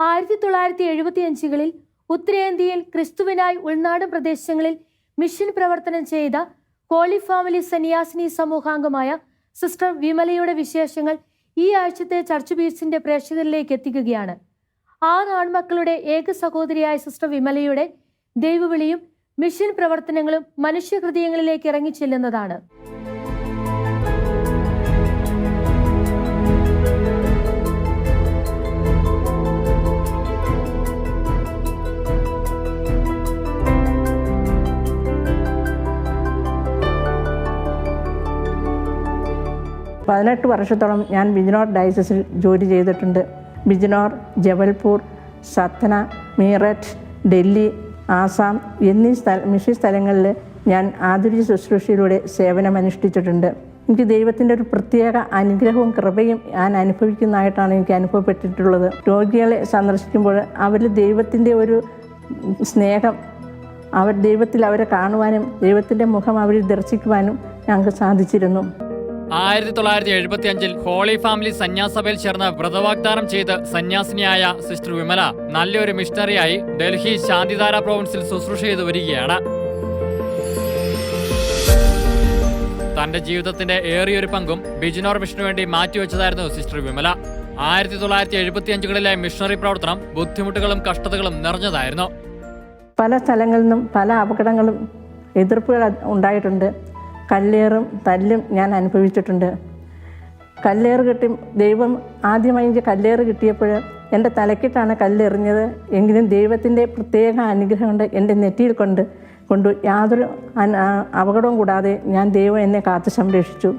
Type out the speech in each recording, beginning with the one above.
ആയിരത്തി തൊള്ളായിരത്തി എഴുപത്തി അഞ്ചുകളിൽ ഉത്തരേന്ത്യയിൽ ക്രിസ്തുവിനായി ഉൾനാടൻ പ്രദേശങ്ങളിൽ മിഷൻ പ്രവർത്തനം ചെയ്ത ഹോളി ഫാമിലി സന്യാസിനി സമൂഹാംഗമായ സിസ്റ്റർ വിമലയുടെ വിശേഷങ്ങൾ ഈ ആഴ്ചത്തെ ചർച്ച് ബീറ്റ്സിന്റെ പ്രേക്ഷകരിലേക്ക് എത്തിക്കുകയാണ്. ആറ് ആൺമക്കളുടെ ഏക സഹോദരിയായ സിസ്റ്റർ വിമലയുടെ ദൈവവിളിയും മിഷൻ പ്രവർത്തനങ്ങളും മനുഷ്യഹൃദയങ്ങളിലേക്ക് ഇറങ്ങിച്ചെല്ലുന്നതാണ്. പതിനെട്ട് വർഷത്തോളം ഞാൻ ബിജ്നോർ ഡയസസിൽ ജോലി ചെയ്തിട്ടുണ്ട്. ബിജ്നോർ ജബൽപൂർ സത്ന മീററ്റ് ഡൽഹി ആസാം എന്നീ സ്ഥല മിഷി സ്ഥലങ്ങളിൽ ഞാൻ ആധുനിക ശുശ്രൂഷയിലൂടെ സേവനമനുഷ്ഠിച്ചിട്ടുണ്ട് എനിക്ക് ദൈവത്തിന്റെ ഒരു പ്രത്യേക അനുഗ്രഹവും കൃപയും ഞാൻ അനുഭവിക്കുന്നതായിട്ടാണ് എനിക്ക് അനുഭവപ്പെട്ടിട്ടുള്ളത്. രോഗികളെ സന്ദർശിക്കുമ്പോൾ അവർ ദൈവത്തിന്റെ ഒരു സ്നേഹം അവർ ദൈവത്തിൽ അവരെ കാണുവാനും ദൈവത്തിന്റെ മുഖം അവരിൽ ദർശിക്കുവാനും ഞങ്ങൾക്ക് സാധിച്ചിരുന്നു. ആയിരത്തി തൊള്ളായിരത്തി എഴുപത്തി അഞ്ചിൽ ഹോളി ഫാമിലി സന്യാസഭയിൽ ചേർന്ന് വ്രതവാഗ്ദാനം ചെയ്ത് സന്യാസിനിയായ സിസ്റ്റർ വിമല നല്ലൊരു മിഷണറിയായി ഡൽഹി ശാന്തിധാര പ്രൊവിൻസിൽ ശുശ്രൂഷ ചെയ്തു വരികയാണ്. തന്റെ ജീവിതത്തിന്റെ ഏറിയൊരു പങ്കും ബിജിനോർ മിഷനു വേണ്ടി മാറ്റിവെച്ചതായിരുന്നു സിസ്റ്റർ വിമല. ആയിരത്തി തൊള്ളായിരത്തി എഴുപത്തി അഞ്ചുകളിലെ മിഷണറി പ്രവർത്തനം ബുദ്ധിമുട്ടുകളും കഷ്ടതകളും നിറഞ്ഞതായിരുന്നു. പല സ്ഥലങ്ങളിൽ നിന്നും പല അപകടങ്ങളും എതിർപ്പുകൾ ഉണ്ടായിട്ടുണ്ട്. കല്ലേറും തല്ലും ഞാൻ അനുഭവിച്ചിട്ടുണ്ട്. കല്ലേറ് കിട്ടി ദൈവം ആദ്യമായി എനിക്ക് കല്ലേറ് കിട്ടിയപ്പോൾ എന്റെ തലക്കിട്ടാണ് കല്ലെറിഞ്ഞത്. എങ്കിലും ദൈവത്തിന്റെ പ്രത്യേക അനുഗ്രഹം കൊണ്ട് എന്റെ നെറ്റിയിൽ കൊണ്ട് കൊണ്ടു യാതൊരു അപകടവും കൂടാതെ ഞാൻ ദൈവം എന്നെ കാത്തു സംരക്ഷിച്ചു.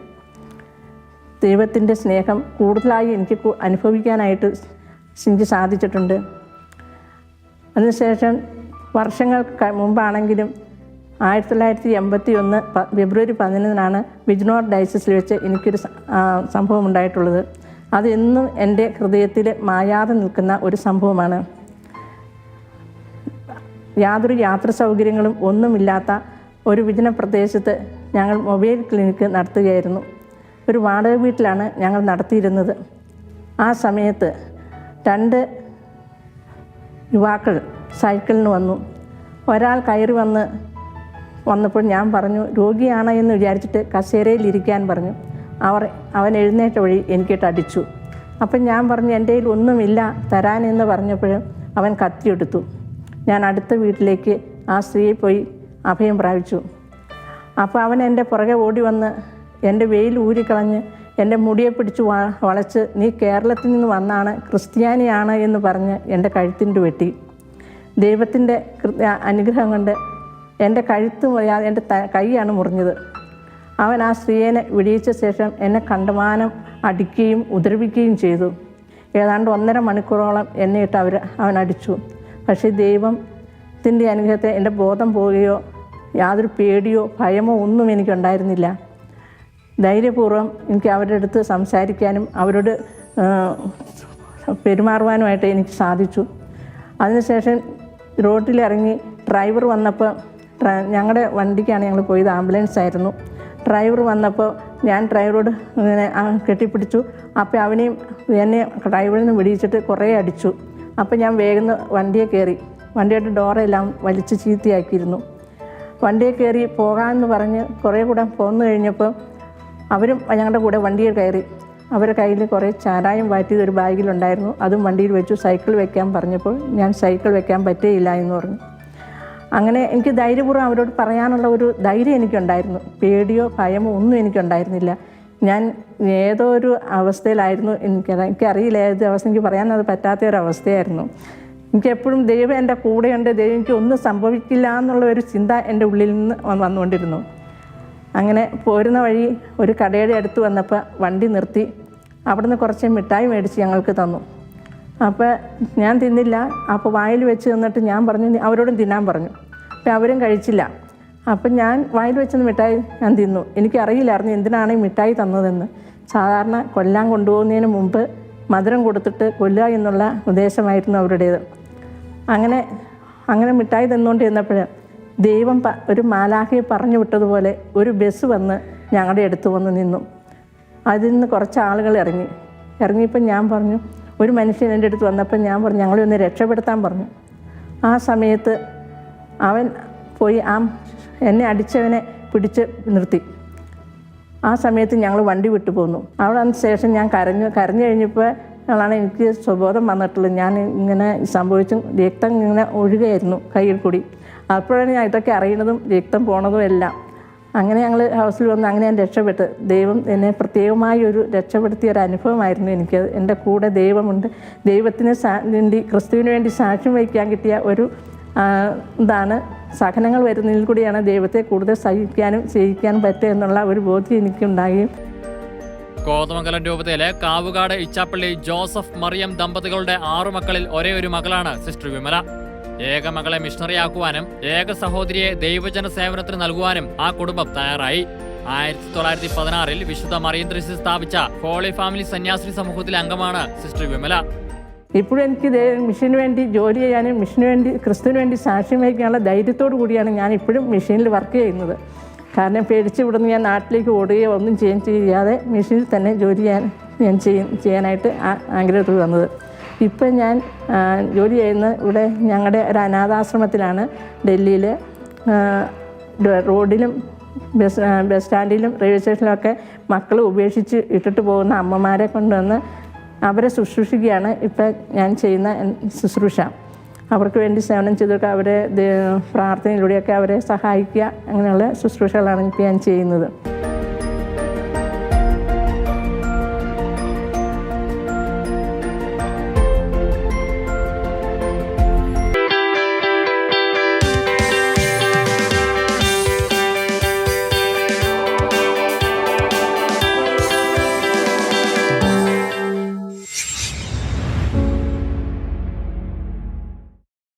ദൈവത്തിന്റെ സ്നേഹം കൂടുതലായി എനിക്ക് അനുഭവിക്കാനായിട്ട് എനിക്ക് സാധിച്ചിട്ടുണ്ട്. അതിനുശേഷം വർഷങ്ങൾക്ക് മുമ്പാണെങ്കിലും ആയിരത്തി തൊള്ളായിരത്തി എൺപത്തി ഒന്ന് ഫെബ്രുവരി പതിനൊന്നിനാണ് ബിജ്നോർ ഡയസിസിൽ വെച്ച് എനിക്കൊരു സംഭവം ഉണ്ടായിട്ടുള്ളത് അത് ഇന്നും എന്റെ ഹൃദയത്തിൽ മായാതെ നിൽക്കുന്ന ഒരു സംഭവമാണ്. യാതൊരു യാത്ര സൗകര്യങ്ങളും ഒന്നുമില്ലാത്ത ഒരു വിജന പ്രദേശത്ത് ഞങ്ങൾ മൊബൈൽ ക്ലിനിക്ക് നടത്തുകയായിരുന്നു. ഒരു വാടക വീട്ടിലാണ് ഞങ്ങൾ നടത്തിയിരുന്നത്. ആ സമയത്ത് രണ്ട് യുവാക്കൾ സൈക്കിളിന് വന്നു. ഒരാൾ കയറി വന്ന് വന്നപ്പോൾ ഞാൻ പറഞ്ഞു രോഗിയാണ് എന്ന് വിചാരിച്ചിട്ട് കസേരയിൽ ഇരിക്കാൻ പറഞ്ഞു. അവർ അവൻ എഴുന്നേറ്റ വഴി എനിക്കിട്ട് അടിച്ചു. അപ്പം ഞാൻ പറഞ്ഞു എന്റെ കയ്യിൽ ഒന്നുമില്ല തരാനെന്ന് പറഞ്ഞപ്പോൾ അവൻ കത്തിയെടുത്തു. ഞാൻ അടുത്ത വീട്ടിലേക്ക് ആ സ്ത്രീയെ പോയി അഭയം പ്രാപിച്ചു. അപ്പോൾ അവൻ എന്റെ പുറകെ ഓടി വന്ന് എന്റെ വെയിൽ ഊരിക്കളഞ്ഞ് എന്റെ മുടിയെ പിടിച്ച് വളച്ച് നീ കേരളത്തിൽ നിന്ന് വന്നാണ് ക്രിസ്ത്യാനിയാണ് എന്ന് പറഞ്ഞ് എന്റെ കഴുത്തിന്റെ വെട്ടി. ദൈവത്തിന്റെ അനുഗ്രഹം കൊണ്ട് എന്റെ കഴുത്ത് മുറിയാതെ എന്റെ കൈയാണ് മുറിഞ്ഞത്. അവൻ ആ സ്ത്രീയെ വിടിയിച്ച ശേഷം എന്നെ കണ്ടമാനം അടിക്കുകയും ഉപദ്രവിക്കുകയും ചെയ്തു. ഏതാണ്ട് ഒന്നര മണിക്കൂറോളം എന്നെ ഇട്ട് അവർ അവൻ അടിച്ചു. പക്ഷേ ദൈവത്തിന്റെ അനുഗ്രഹത്തെ എന്റെ ബോധം പോവുകയോ യാതൊരു പേടിയോ ഭയമോ ഒന്നും എനിക്കുണ്ടായിരുന്നില്ല ധൈര്യപൂർവം എനിക്ക് അവരുടെ അടുത്ത് സംസാരിക്കാനും അവരോട് പെരുമാറുവാനുമായിട്ട് എനിക്ക് സാധിച്ചു. അതിനുശേഷം റോഡിലിറങ്ങി ഡ്രൈവർ വന്നപ്പോൾ ഞങ്ങളുടെ വണ്ടിക്കാണ് ഞങ്ങൾ പോയത്. ആംബുലൻസ് ആയിരുന്നു. ഡ്രൈവർ വന്നപ്പോൾ ഞാൻ ഡ്രൈവറോട് ഇങ്ങനെ കെട്ടിപ്പിടിച്ചു. അപ്പോൾ അവനെയും എന്നെ ഡ്രൈവറിൽ നിന്ന് വിടിയിച്ചിട്ട് കുറേ അടിച്ചു. അപ്പോൾ ഞാൻ വേഗം വണ്ടിയെ കയറി വണ്ടിയുടെ ഡോറെല്ലാം വലിച്ച് ചീത്തയാക്കിയിരുന്നു. വണ്ടിയെ കയറി പോകാമെന്ന് പറഞ്ഞ് കുറേ കൂടെ പോന്നു കഴിഞ്ഞപ്പോൾ അവരും ഞങ്ങളുടെ കൂടെ വണ്ടിയിൽ കയറി. അവരുടെ കയ്യിൽ കുറേ ചാരായം വാറ്റിയത് ഒരു ബാഗിലുണ്ടായിരുന്നു. അതും വണ്ടിയിൽ വെച്ചു. സൈക്കിൾ വെക്കാൻ പറഞ്ഞപ്പോൾ ഞാൻ സൈക്കിൾ വെക്കാൻ പറ്റിയില്ല എന്ന് പറഞ്ഞു. അങ്ങനെ എനിക്ക് ധൈര്യപൂർവം അവരോട് പറയാനുള്ള ഒരു ധൈര്യം എനിക്കുണ്ടായിരുന്നു. പേടിയോ ഭയമോ ഒന്നും എനിക്കുണ്ടായിരുന്നില്ല. ഞാൻ ഏതോ ഒരു അവസ്ഥയിലായിരുന്നു. എനിക്ക് എനിക്കറിയില്ല. ഏത് അവസ്ഥ എനിക്ക് പറയാൻ അത് പറ്റാത്ത ഒരു അവസ്ഥയായിരുന്നു എനിക്കെപ്പോഴും ദൈവം എന്റെ കൂടെയുണ്ട്. ദൈവം എനിക്ക് ഒന്നും സംഭവിക്കില്ല എന്നുള്ള ഒരു ചിന്ത എന്റെ ഉള്ളിൽ നിന്ന് വന്ന് വന്നുകൊണ്ടിരുന്നു. അങ്ങനെ പോരുന്ന വഴി ഒരു കടയുടെ അടുത്ത് വന്നപ്പോൾ വണ്ടി നിർത്തി. അവിടുന്ന് കുറച്ച് മിഠായി മേടിച്ച് ഞങ്ങൾക്ക് തന്നു. അപ്പോൾ ഞാൻ തിന്നില്ല. അപ്പോൾ വായിൽ വെച്ച് തന്നിട്ട് ഞാൻ പറഞ്ഞു "നീ അവരോടും തിന്നാൻ പറഞ്ഞു. അവരും കഴിച്ചില്ല. അപ്പം ഞാൻ വായിൽ വെച്ചെന്ന് മിഠായി ഞാൻ തിന്നു. എനിക്കറിയില്ലായിരുന്നു എന്തിനാണ് ഈ മിഠായി തന്നതെന്ന്. സാധാരണ കൊല്ലാൻ കൊണ്ടുപോകുന്നതിന് മുമ്പ് മധുരം കൊടുത്തിട്ട് കൊല്ലുക എന്നുള്ള ഉദ്ദേശമായിരുന്നു അവരുടേത്. അങ്ങനെ അങ്ങനെ മിഠായി തന്നുകൊണ്ടിരുന്നപ്പോൾ ദൈവം പ- ഒരു മാലാഖയെ പറഞ്ഞു വിട്ടതുപോലെ ഒരു ബസ് വന്ന് ഞങ്ങളുടെ അടുത്ത് വന്ന് നിന്നു. അതിൽ നിന്ന് കുറച്ച് ആളുകൾ ഇറങ്ങി. ഇറങ്ങിയപ്പോൾ ഞാൻ പറഞ്ഞു ഒരു മനുഷ്യൻ എന്റെ അടുത്ത് വന്നപ്പോൾ ഞാൻ പറഞ്ഞു ഞങ്ങളെ ഒന്ന് രക്ഷപ്പെടുത്താൻ പറഞ്ഞു. ആ സമയത്ത് അവൻ പോയി ആ എന്നെ അടിച്ചവനെ പിടിച്ച് നിർത്തി. ആ സമയത്ത് ഞങ്ങൾ വണ്ടി വിട്ടു പോന്നു. അവിടെ ശേഷം ഞാൻ കരഞ്ഞു കരഞ്ഞു കഴിഞ്ഞപ്പോൾ ഞങ്ങളാണ് എനിക്ക് സ്വബോധം വന്നിട്ടുള്ളത്. ഞാൻ ഇങ്ങനെ സംഭവിച്ചും രക്തം ഇങ്ങനെ ഒഴുകയായിരുന്നു കയ്യിൽ കൂടി. അപ്പോഴാണ് ഞാൻ ഇതൊക്കെ അറിയുന്നതും രക്തം പോണതും എല്ലാം. അങ്ങനെ ഞങ്ങൾ ഹൗസിൽ വന്ന് അങ്ങനെ ഞാൻ രക്ഷപ്പെട്ട്. ദൈവം എന്നെ പ്രത്യേകമായി ഒരു രക്ഷപ്പെടുത്തിയ ഒരു അനുഭവമായിരുന്നു എനിക്ക്. എന്റെ കൂടെ ദൈവമുണ്ട്. ദൈവത്തിന് സാ വേണ്ടി ക്രിസ്തുവിന് വേണ്ടി സാക്ഷ്യം വഹിക്കാൻ കിട്ടിയ ഒരു ഇതാണ്. സഹനങ്ങൾ വരുന്നതിൽ കൂടിയാണ് ദൈവത്തെ കൂടുതൽ സഹിക്കാനും ചെയ്യിക്കാനും പറ്റുക എന്നുള്ള ഒരു ബോധ്യം എനിക്കുണ്ടായി. കോതമംഗലം രൂപതയിലെ കാവുകാട് ഇച്ചാപ്പള്ളി ജോസഫ് മറിയം ദമ്പതികളുടെ ആറു മക്കളിൽ ഒരേ ഒരു മകളാണ് സിസ്റ്റർ വിമല. ഏക മകളെ മിഷണറിയാക്കുവാനും ഏക സഹോദരിയെ ദൈവജന സേവനത്തിന് നൽകുവാനും ആ കുടുംബം തയ്യാറായി. ആയിരത്തി തൊള്ളായിരത്തി പതിനാറിൽ വിശുദ്ധ മറിയം ത്രേസ്യ സ്ഥാപിച്ച ഹോളി ഫാമിലി സന്യാസിനി സമൂഹത്തിലെ അംഗമാണ് സിസ്റ്റർ വിമല. ഇപ്പോഴും എനിക്ക് മിഷന് വേണ്ടി ജോലി ചെയ്യാനും മിഷന് വേണ്ടി ക്രിസ്തുവിന് വേണ്ടി സാക്ഷ്യം വഹിക്കാനുള്ള ധൈര്യത്തോടു കൂടിയാണ് ഞാൻ ഇപ്പോഴും മെഷീനിൽ വർക്ക് ചെയ്യുന്നത്. കാരണം പേടിച്ച് ഇവിടുന്ന് ഞാൻ നാട്ടിലേക്ക് ഓടുകയോ ഒന്നും ചെയ്യാൻ ചെയ്യാതെ മിഷനിൽ തന്നെ ജോലി ചെയ്യാൻ ഞാൻ ചെയ്യ- ചെയ്യാനായിട്ട് ആഗ്രഹത്തിൽ വന്നത്. ഇപ്പം ഞാൻ ജോലി ചെയ്യുന്ന ഇവിടെ ഞങ്ങളുടെ ഒരു അനാഥാശ്രമത്തിലാണ് ഡൽഹിയിൽ റോഡിലും ബസ് ബസ് സ്റ്റാൻഡിലും റെയിൽവേ സ്റ്റേഷനിലൊക്കെ മക്കൾ ഉപേക്ഷിച്ച് ഇട്ടിട്ട് പോകുന്ന അമ്മമാരെ കൊണ്ടുവന്ന് അവരെ ശുശ്രൂഷിക്കുകയാണ് ഇപ്പം ഞാൻ ചെയ്യുന്ന ശുശ്രൂഷ. അവർക്ക് വേണ്ടി സേവനം ചെയ്തൊക്കെ അവരെ പ്രാർത്ഥനയിലൂടെയൊക്കെ അവരെ സഹായിക്കുക അങ്ങനെയുള്ള ശുശ്രൂഷകളാണ് ഇപ്പോൾ ഞാൻ ചെയ്യുന്നത്.